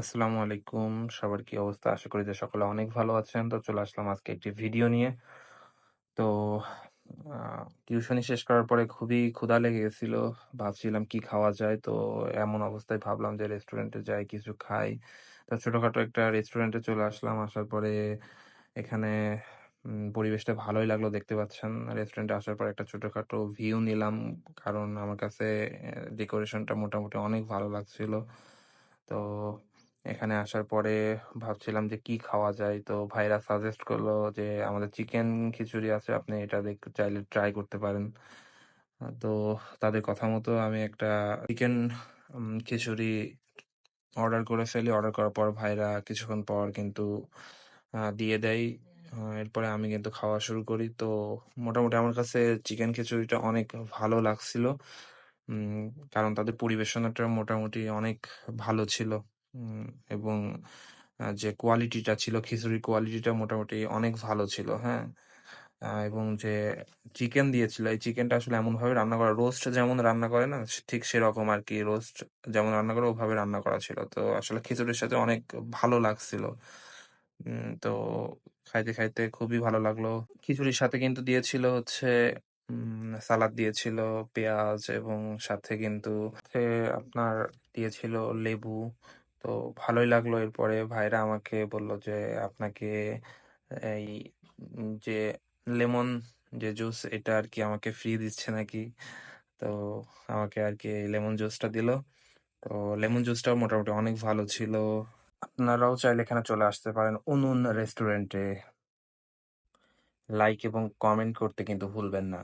আসসালামু আলাইকুম। সবার কি অবস্থা? আশা করি যে সকলে অনেক ভালো আছেন। তো চলে আসলাম আজকে একটি ভিডিও নিয়ে। তো টিউশনি শেষ করার পরে খুবই ক্ষুধা লেগে গেছিল। ভাবছিলাম কি খাওয়া যায়? তো এমন অবস্থায় ভাবলাম যে রেস্টুরেন্টে যাই, কিছু খাই। তো ছোটখাটো একটা রেস্টুরেন্টে চলে আসলাম। আসার পরে এখানে পরিবেশটা ভালোই লাগল দেখতে পাচ্ছেন। রেস্টুরেন্টে আসার পর একটা ছোটখাটো ভিউ নিলাম। কারণ আমার কাছে ডেকোরেশনটা মোটামুটি অনেক ভালো লাগছিল। তো এখানে আসার পরে ভাবছিলাম যে কি খাওয়া যায়? তো ভাইরা সাজেস্ট করল যে আমাদের চিকেন খিচুড়ি আছে, আপনি এটা দেখ চাইলে ট্রাই করতে পারেন। তো তাদের কথা মতো আমি একটা চিকেন খিচুড়ি অর্ডার করে ফেলি। অর্ডার করার পর ভাইরা কিছুক্ষণ পর কিন্তু দিয়ে দেয়। এরপরে আমি কিন্তু খাওয়া শুরু করি। তো মোটামুটি আমার কাছে চিকেন খিচুড়িটা অনেক ভালো লাগছিল। কারণ তাদের পরিবেশনাটা মোটামুটি অনেক ভালো ছিল। এবং যে কোয়ালিটিটা ছিল, খিচুড়ির কোয়ালিটিটা মোটামুটি অনেক ভালো ছিল, হ্যাঁ? এবং যে চিকেন দিয়েছিল, এই চিকেনটা আসলে এমনভাবে রান্না করা, রোস্ট যেমন রান্না করে না? ঠিক সেরকম আর কি রোস্ট যেমন রান্না করে ওভাবে রান্না করা ছিল। তো আসলে খিচুড়ির সাথে অনেক ভালো লাগছিল। তো খাইতে, খাইতে খুবই ভালো লাগল। খিচুড়ির সাথে কিন্তু দিয়েছিল হচ্ছে সালাদ দিয়েছিল, পেঁয়াজ এবং সাথে কিন্তু আপনার দিয়েছিল লেবু। তো ভালোই লাগল। এরপরে ভাইরা আমাকে বলল যে, "আপনাকে এই যে লেমন যে জুস এটা আরকি আমাকে ফ্রি দিচ্ছে নাকি?" তো আমাকে আরকি এই লেমন জুসটা দিল। তো লেমন জুসটাও মোটামুটি অনেক ভালো ছিল। আপনারাও চাইলে এখানে চলে আসতে পারেন উনুন রেস্টুরেন্টে। লাইক এবং কমেন্ট করতে কিন্তু ভুলবেন না।